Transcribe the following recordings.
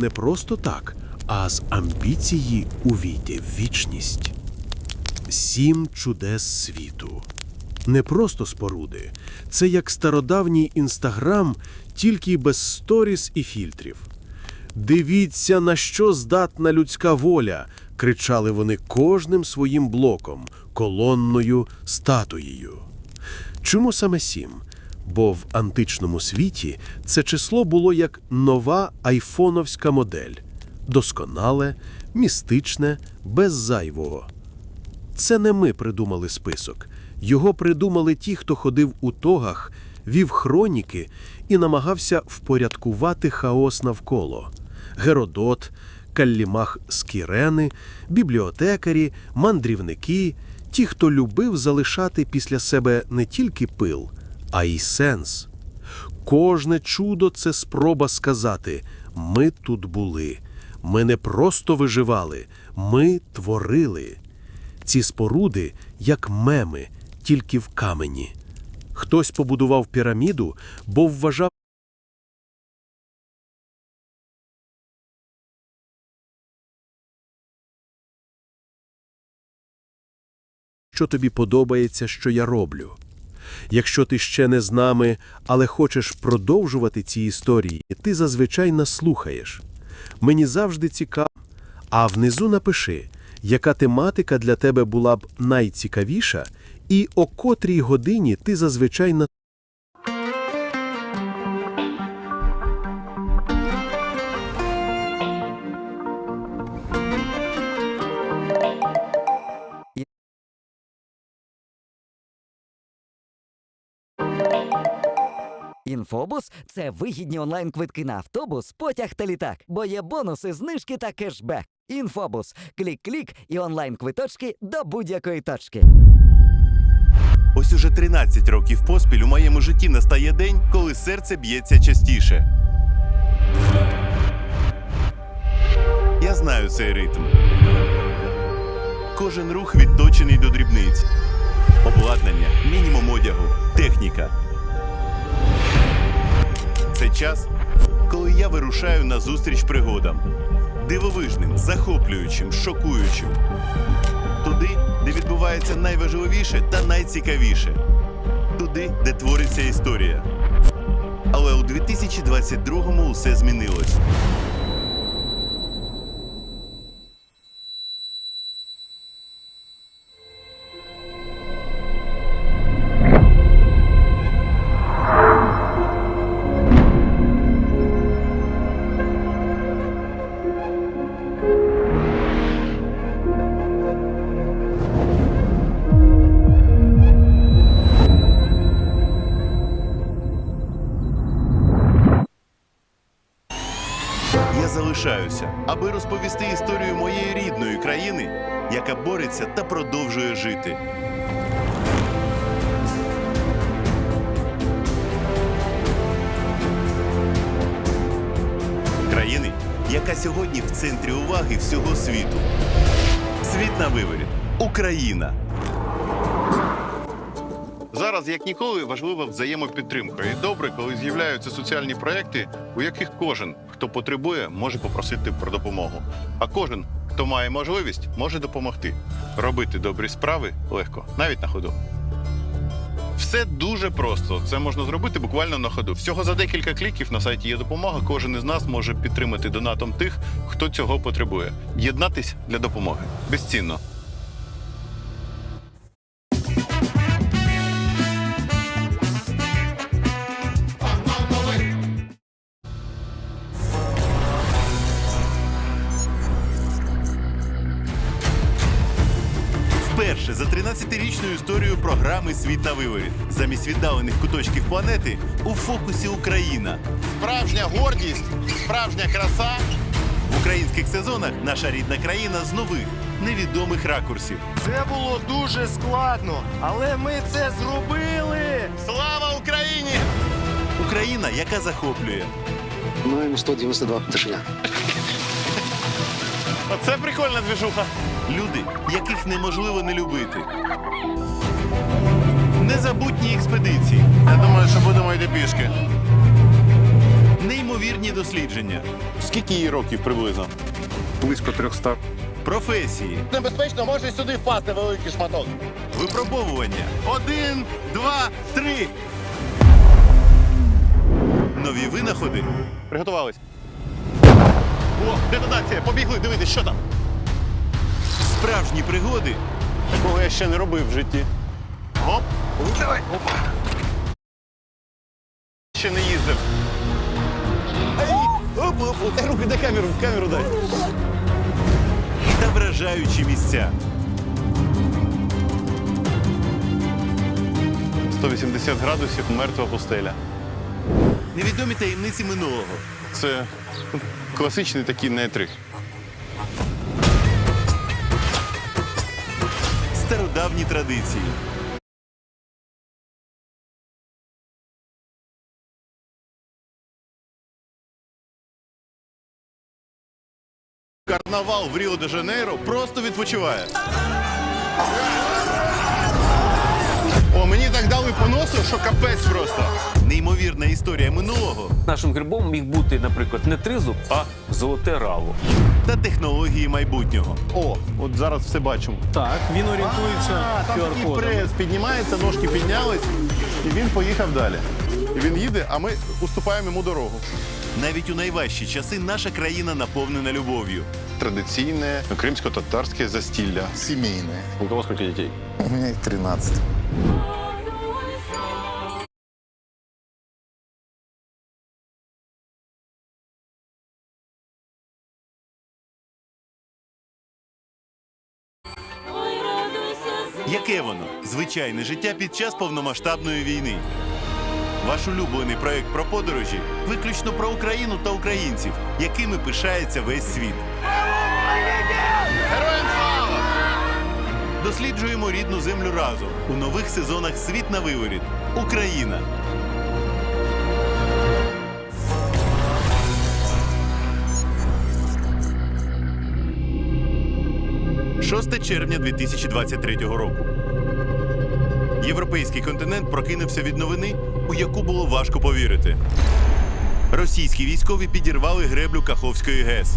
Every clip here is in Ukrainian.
Не просто так, а з амбіції увійти в вічність. Сім чудес світу. Не просто споруди. Це як стародавній інстаграм, тільки без сторіс і фільтрів. Дивіться, на що здатна людська воля, кричали вони кожним своїм блоком, колонною, статуєю. Чому саме сім? Бо в античному світі це число було як нова айфоновська модель досконале, містичне, без зайвого. Це не ми придумали список. Його придумали ті, хто ходив у тогах, вів хроніки і намагався впорядкувати хаос навколо. Геродот, Каллімах з Кірени, бібліотекарі, мандрівники, ті, хто любив залишати після себе не тільки пил, а й сенс. Кожне чудо це спроба сказати: ми тут були. Ми не просто виживали, ми творили. Ці споруди як меми, тільки в камені. Хтось побудував піраміду, бо вважав. Що тобі подобається, що я роблю. Якщо ти ще не з нами, але хочеш продовжувати ці історії, ти зазвичай нас слухаєш. Мені завжди цікаво. А внизу напиши, яка тематика для тебе була б найцікавіша, і о котрій годині ти зазвичай на. Інфобус це вигідні онлайн-квитки на автобус, потяг та літак, бо є бонуси, знижки та кешбек. Інфобус. Клік-клік і онлайн-квиточки до будь-якої точки. Ось уже 13 років поспіль у моєму житті настає день, коли серце б'ється частіше. Я знаю цей ритм. Кожен рух відточений до дрібниць. Обладнання, мінімум одягу, техніка. Це час, коли я вирушаю на зустріч пригодам. Дивовижним, захоплюючим, шокуючим. Туди, де відбувається найважливіше та найцікавіше. Туди, де твориться історія. Але у 2022-му усе змінилось. Залишаюся, аби розповісти історію моєї рідної країни, яка бореться та продовжує жити. Країни, яка сьогодні в центрі уваги всього світу. Світ на виворі. Україна. Зараз як ніколи важлива взаємопідтримка. І добре, коли з'являються соціальні проекти, у яких кожен, хто потребує, може попросити про допомогу. А кожен, хто має можливість, може допомогти. Робити добрі справи легко, навіть на ходу. Все дуже просто. Це можна зробити буквально на ходу. Всього за декілька кліків на сайті є допомога. Кожен із нас може підтримати донатом тих, хто цього потребує. Єднатись для допомоги. Безцінно. Вперше за 13-річну історію програми Світ на виворі. Замість віддалених куточків планети у фокусі Україна. Справжня гордість, справжня краса. В українських сезонах наша рідна країна з нових невідомих ракурсів. Це було дуже складно, але ми це зробили. Слава Україні! Україна, яка захоплює. Маємо 192 тишиня. Оце прикольна движуха. Люди, яких неможливо не любити. Незабутні експедиції. Я думаю, що будемо йти пішки. Неймовірні дослідження, Скільки їй років приблизно? Близько 300. професії, Небезпечно може сюди впасти великий шматок. випробовування. Один, два, три. Нові винаходи, Приготувались. О, детонація! Побігли дивитись, що там. Справжні пригоди Такого я ще не робив в житті. Оп. Давай. Опа. Ще не їздив. Ай! Оп, оп, оп. Дай руки, дай камеру, камеру дай. та вражаючі місця. 180 градусів, мертва пустеля. Невідомі таємниці минулого. Це класичний такий нетрик. Стародавні традиції. Карнавал в Ріо-де-Жанейро просто відпочиває. О, мені так дали по носу, що капець просто. Неймовірна історія минулого Нашим грибом міг бути, наприклад, не тризуб, а золоте рало. та технології майбутнього. О, от зараз все бачимо. Так, він орієнтується там такий QR-кодом. прес піднімається, ножки піднялись, і він поїхав далі. І він їде, а ми уступаємо йому дорогу. Навіть у найважчі часи наша країна наповнена любов'ю. Традиційне кримсько-татарське застілля. Семейная. У кого скільки дітей? У меня их 13. Яке воно? Звичайне життя під час повномасштабної війни. Ваш улюблений проект про подорожі виключно про Україну та українців, якими пишається весь світ. Героям слава! Досліджуємо рідну землю разом у нових сезонах Світ на виворіт. Україна. «6 червня 2023 року. Європейський континент прокинувся від новини, у яку було важко повірити. Російські військові підірвали греблю Каховської ГЕС.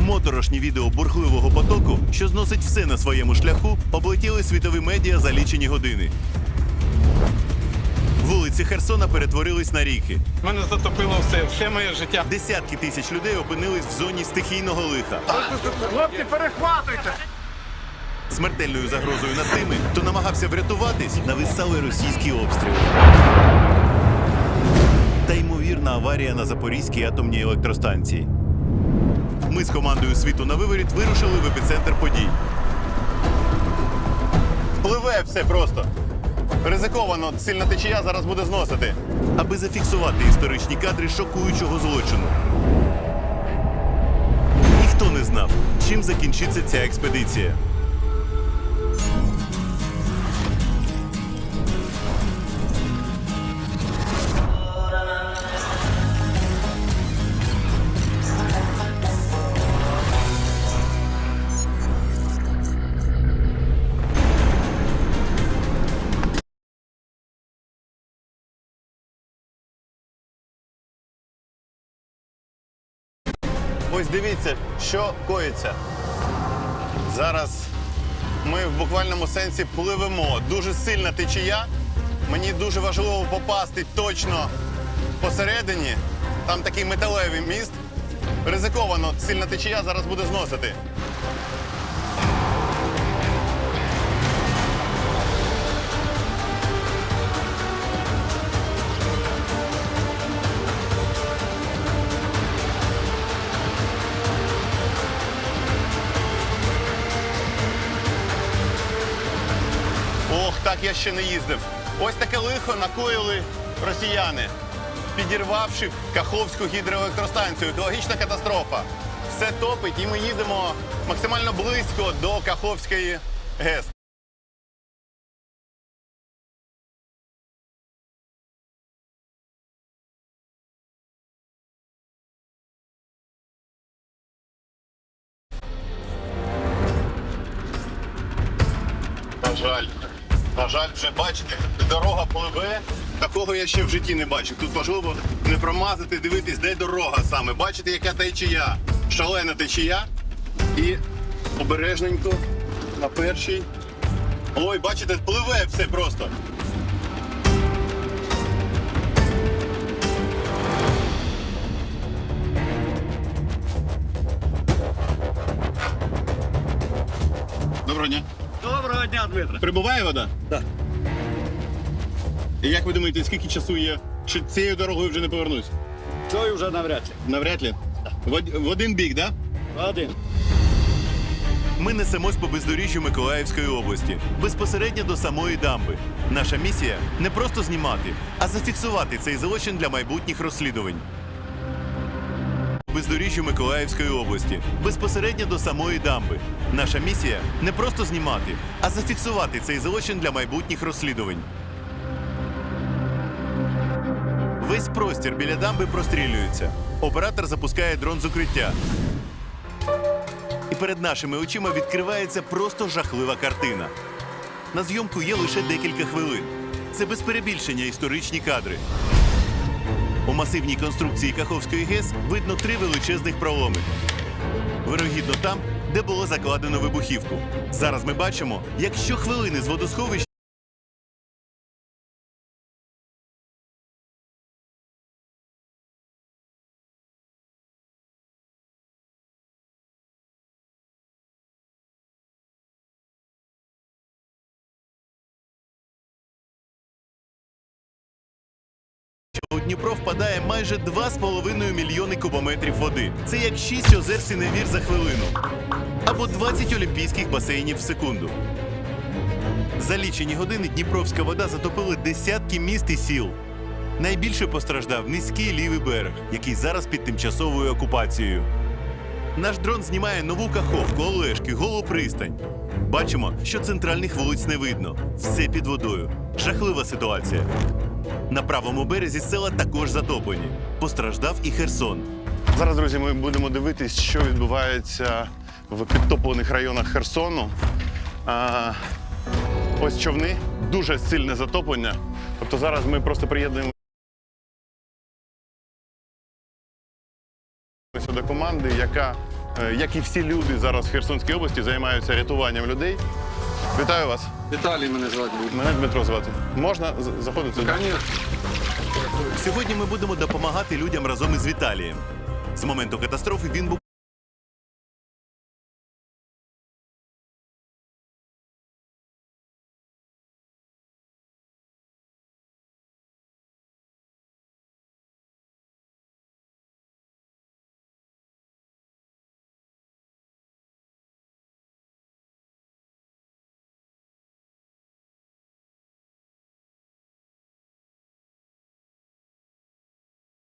Моторошні відео бурхливого потоку, що зносить все на своєму шляху, облетіли світові медіа за лічені години. Вулиці Херсона перетворились на ріки. Мене затопило все, все моє життя. Десятки тисяч людей опинились в зоні стихійного лиха. Хлопці, перехватуйте! Смертельною загрозою над тими, хто намагався врятуватись, нависали російські обстріли. Та ймовірна аварія на Запорізькій атомній електростанції. Ми з командою світу на виворіт вирушили в епіцентр подій. Пливе все просто. Ризиковано, сильна течія зараз буде зносити. аби зафіксувати історичні кадри шокуючого злочину. Ніхто не знав, чим закінчиться ця експедиція. Ось дивіться, що коїться. Зараз ми в буквальному сенсі пливемо. Дуже сильна течія. Мені дуже важливо попасти точно посередині. Там такий металевий міст. Ризиковано, сильна течія зараз буде зносити. Я ще не їздив. Ось таке лихо накоїли росіяни, підірвавши Каховську гідроелектростанцію. Екологічна катастрофа. Все топить, і ми їдемо максимально близько до Каховської ГЕС. Дорога пливе. Такого я ще в житті не бачив. Тут важливо не промазати, дивитись, де дорога саме. Бачите, яка течія, шалена течія. І обережненько на першій. Ой, бачите, пливе все просто. Доброго дня. Доброго дня, Дмитро. Прибуває вода? Так. І як ви думаєте, скільки часу є? Чи цією дорогою вже не повернусь? Цього вже навряд чи. Навряд ли. В, од- в один бік, так? Да? Один. Ми несемось по бездоріжжю Миколаївської області, безпосередньо до самої дамби. Наша місія не просто знімати, а зафіксувати цей злочин для майбутніх розслідувань. Бездоріжжю Миколаївської області, безпосередньо до самої дамби. Наша місія не просто знімати, а зафіксувати цей злочин для майбутніх розслідувань. Весь простір біля дамби прострілюється. Оператор запускає дрон з укриття. І перед нашими очима відкривається просто жахлива картина. На зйомку є лише декілька хвилин. Це без перебільшення історичні кадри. У масивній конструкції Каховської ГЕС видно три величезних проломи. Вирогідно там, де було закладено вибухівку. Зараз ми бачимо, як щохвилини з водосховища Дніпро впадає майже 2,5 мільйони кубометрів води. Це як 6 озер Синевір за хвилину. Або 20 олімпійських басейнів в секунду. За лічені години Дніпровська вода затопила десятки міст і сіл. Найбільше постраждав низький лівий берег, який зараз під тимчасовою окупацією. Наш дрон знімає нову Каховку, Олешки, Голу пристань. Бачимо, що центральних вулиць не видно. Все під водою. Жахлива ситуація. На правому березі села також затоплені. Постраждав і Херсон. Зараз, друзі, ми будемо дивитись, що відбувається в підтоплених районах Херсону. А, ось човни, дуже сильне затоплення. Тобто зараз ми просто приєднуємо до команди, яка, е, як і всі люди зараз в Херсонській області, займаються рятуванням людей. Вітаю вас. Віталій мене звати. Мене Дмитро звати. Можна заходити? заходити? Сьогодні ми будемо допомагати людям разом із Віталієм. З моменту катастрофи він був